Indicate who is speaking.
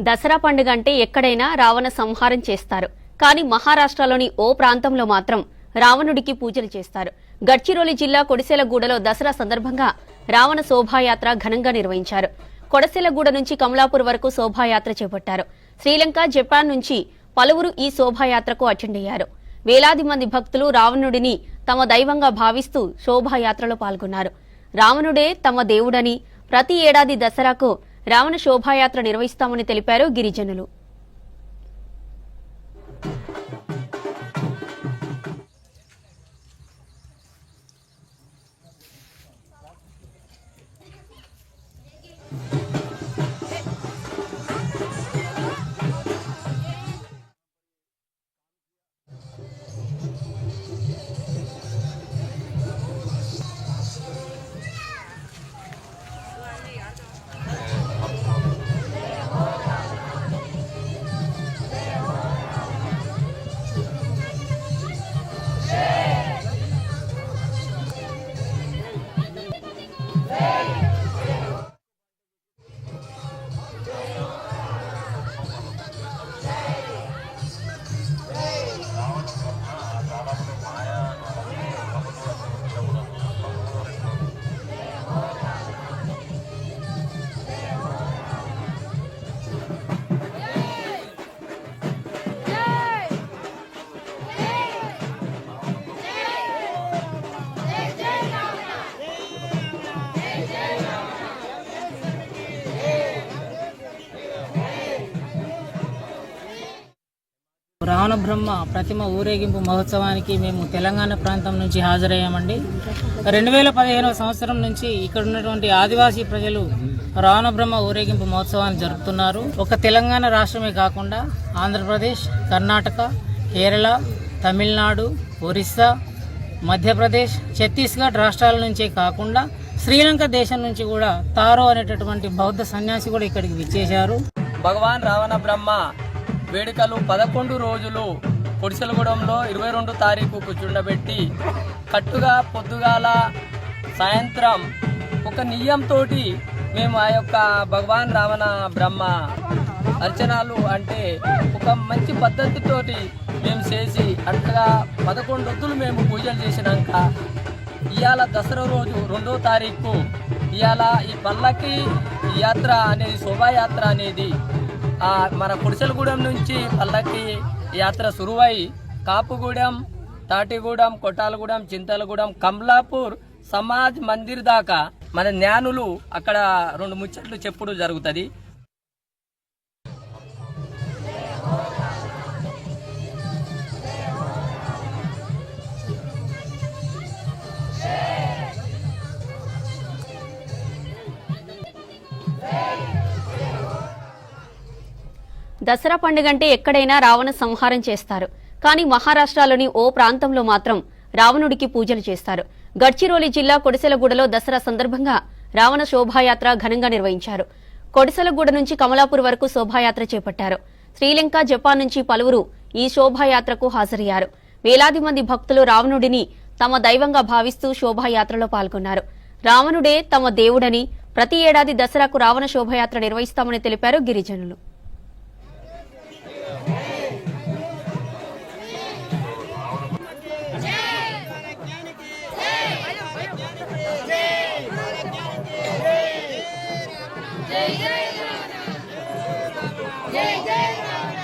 Speaker 1: దసరా పండుగ అంటే ఎక్కడైనా రావణ సంహారం చేస్తారు. కానీ మహారాష్ట్రలోని ఓ ప్రాంతంలో మాత్రం రావణుడికి పూజలు చేస్తారు. గడ్చిరోలి జిల్లా కొడిసెలగూడలో దసరా సందర్భంగా రావణ శోభాయాత్ర ఘనంగా నిర్వహించారు. కొడసెలగూడ నుంచి కమలాపూర్ వరకు శోభాయాత్ర చేపట్టారు. శ్రీలంక జపాన్ నుంచి పలువురు ఈ శోభాయాత్రకు అటెండ్ అయ్యారు. వేలాది మంది భక్తులు రావణుడిని తమ దైవంగా భావిస్తూ శోభాయాత్రలో పాల్గొన్నారు. రావణుడే తమ దేవుడని ప్రతి ఏడాది దసరాకు రావణ శోభాయాత్ర నిర్వహిస్తామని తెలిపారు గిరిజనులు.
Speaker 2: రావణ బ్రహ్మ ప్రతిమ ఊరేగింపు మహోత్సవానికి మేము తెలంగాణ ప్రాంతం నుంచి హాజరయ్యామండి. రెండు వేల పదిహేనవ సంవత్సరం నుంచి ఇక్కడ ఉన్నటువంటి ఆదివాసీ ప్రజలు రావణ బ్రహ్మ ఊరేగింపు మహోత్సవాన్ని జరుపుతున్నారు. ఒక తెలంగాణ రాష్ట్రమే కాకుండా ఆంధ్రప్రదేశ్ కర్ణాటక కేరళ తమిళనాడు ఒరిస్సా మధ్యప్రదేశ్ ఛత్తీస్గఢ్ రాష్ట్రాల నుంచే కాకుండా శ్రీలంక దేశం నుంచి కూడా తారో అనేటటువంటి బౌద్ధ సన్యాసి కూడా ఇక్కడికి విచ్చేశారు.
Speaker 3: భగవాన్ రావణ బ్రహ్మ వేడుకలు పదకొండు రోజులు పొడిసెలగూడెంలో ఇరవై రెండు తారీఖు కూర్చుండబెట్టి కట్టుగా పొద్దుగాల సాయంత్రం ఒక నియ్యంతో మేము ఆ యొక్క భగవాన్ రావణ బ్రహ్మ అర్చనాలు అంటే ఒక మంచి పద్ధతితోటి మేము చేసి అట్లా పదకొండు వద్దులు మేము పూజలు చేసినాక ఇవాళ దసరా రోజు రెండో తారీఖు ఇవాళ ఈ పల్లకి యాత్ర అనేది శోభాయాత్ర అనేది మన పురుషలగూడెం నుంచి పల్లకి యాత్ర సురువై కాపుగూడెం తాటిగూడెం కొట్టాలగూడెం చింతలగూడెం కమలాపూర్ సమాజ్ మందిర్ దాకా మన జ్ఞానులు అక్కడ రెండు ముచ్చట్లు చెప్పుడు జరుగుతుంది.
Speaker 1: దసరా పండుగ అంటే ఎక్కడైనా రావణ సంహారం చేస్తారు. కానీ మహారాష్ట్రలోని ఓ ప్రాంతంలో మాత్రం రావణుడికి పూజలు చేస్తారు. గడ్చిరోలి జిల్లా కొడిసెలగూడలో దసరా సందర్భంగా రావణ శోభాయాత్ర ఘనంగా నిర్వహించారు. కొడిసెలగూడ నుంచి కమలాపూర్ వరకు శోభాయాత్ర చేపట్టారు. శ్రీలంక జపాన్ నుంచి పలువురు ఈ శోభాయాత్రకు హాజరయ్యారు. వేలాది మంది భక్తులు రావణుడిని తమ దైవంగా భావిస్తూ శోభాయాత్రలో పాల్గొన్నారు. రావణుడే తమ దేవుడని ప్రతి ఏడాది దసరాకు రావణ శోభాయాత్ర నిర్వహిస్తామని తెలిపారు గిరిజనులు.
Speaker 4: జై జై రావణ.